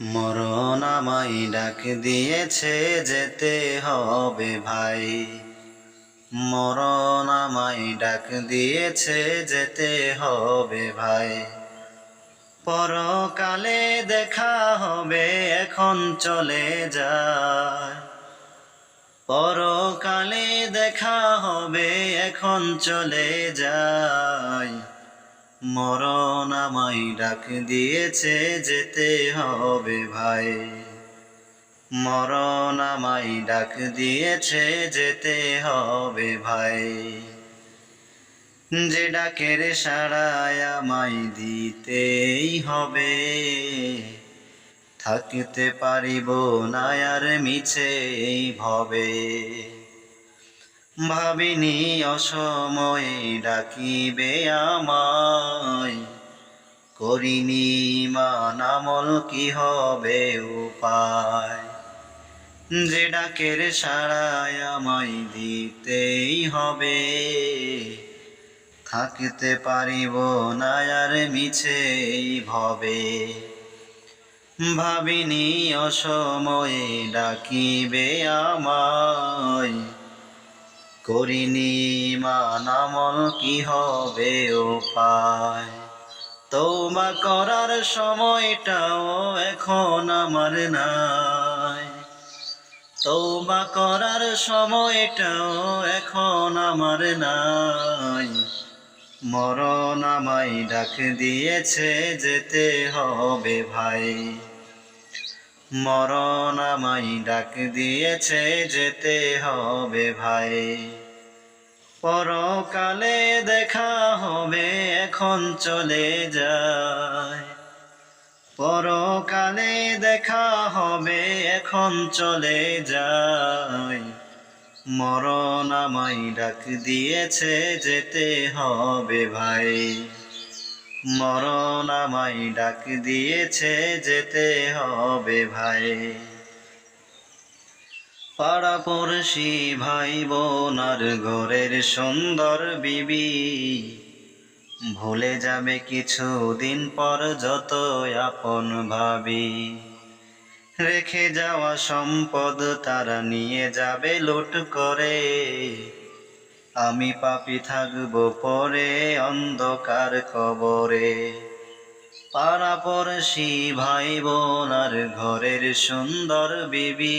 মরণ আমায় ডাক দিয়েছে যেতে হবে ভাই। মরণ আমায় ডাক দিয়েছে যেতে হবে ভাই। পরকালে দেখা হবে, এখন চলে যায়। পরকালে দেখা হবে, এখন চলে যায়। মরণ আমায় ডাক দিয়েছে, যেতে হবে ভাই। মরণ আমায় ডাক দিয়েছে, যেতে হবে ভাই। যে ডাকের সারায় আমায় দিতেই হবে, থাকতে পারিব না আর মিছে ভবে। ভাবিনি অসময়ে ডাকিবে আমায়। করিনি মানামল কি হবে উপায়? যে ডাকের সাড়ায় আমায় দিতেই হবে। থাকতে পারিব না আর মিছে এই ভবে। ভাবিনি অসময়ে ডাকিবে আমায়। করিনি, মানামল কি হবে উপায়? তোমা করার সময়টাও এখন আমার নাই। তৌবা করার সময়টাও এখন আমার নাই। মরণ আমায় ডাক দিয়েছে, যেতে হবে ভাই। মরণ আমায় ডাক দিয়েছে, যেতে হবে ভাই। পরকালে দেখা হবে, এখন চলে যায়। পরকালে দেখা হবে, এখন চলে যায়। মরণ আমায় ডাক দিয়েছে, যেতে হবে ভাই। মরণ আমায় ডাক দিয়েছে, যেতে হবে ভাই। পাড়াপড়শি ভাই বোনার ঘরের সুন্দর বিবি, ভুলে যাবে কিছু দিন পর যত আপন ভাবি। রেখে যাওয়া সম্পদ তারা নিয়ে যাবে লুট করে। আমি পাপি থাকব পরে অন্ধকার কবরে। পাড়াপড়শি ভাই বোনার ঘরের সুন্দর বিবি,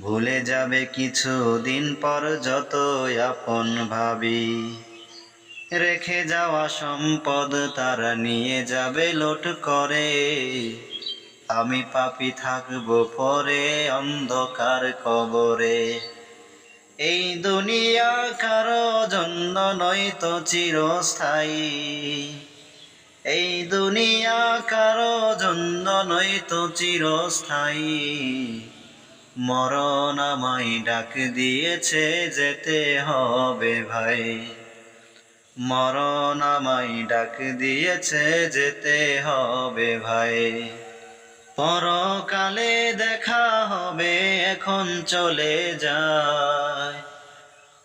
ভুলে যাবে কিছু দিন পর যত আপন ভাবি। রেখে যাওয়া সম্পদ তারা নিয়ে যাবে লোট করে। আমি পাপি থাকব পরে অন্ধকার কবরে। এই দুনিয়া কারও জন্য নয়তো চিরস্থায়ী। এই দুনিয়া কারও জন্য নয়তো চিরস্থায়ী। মরণ আমায় ডাক দিয়েছে যেতে হবে ভাই। মরণ আমায় ডাক দিয়েছে যেতে হবে ভাই। পরকালে দেখা হবে, এখন চলে যায়।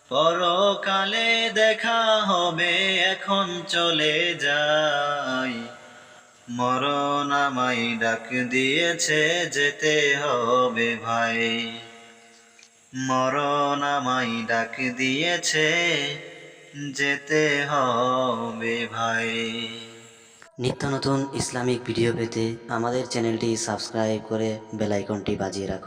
পরকালে দেখা হবে, এখন চলে যায়। মরণ আমায় ডাক দিয়েছে, যেতে হবে ভাই। মরণ আমায় ডাক দিয়েছে, যেতে হবে ভাই। নিত্য নতুন ইসলামিক ভিডিও পেতে আমাদের চ্যানেলটি সাবস্ক্রাইব করে বেলাইকনটি বাজিয়ে রাখুন।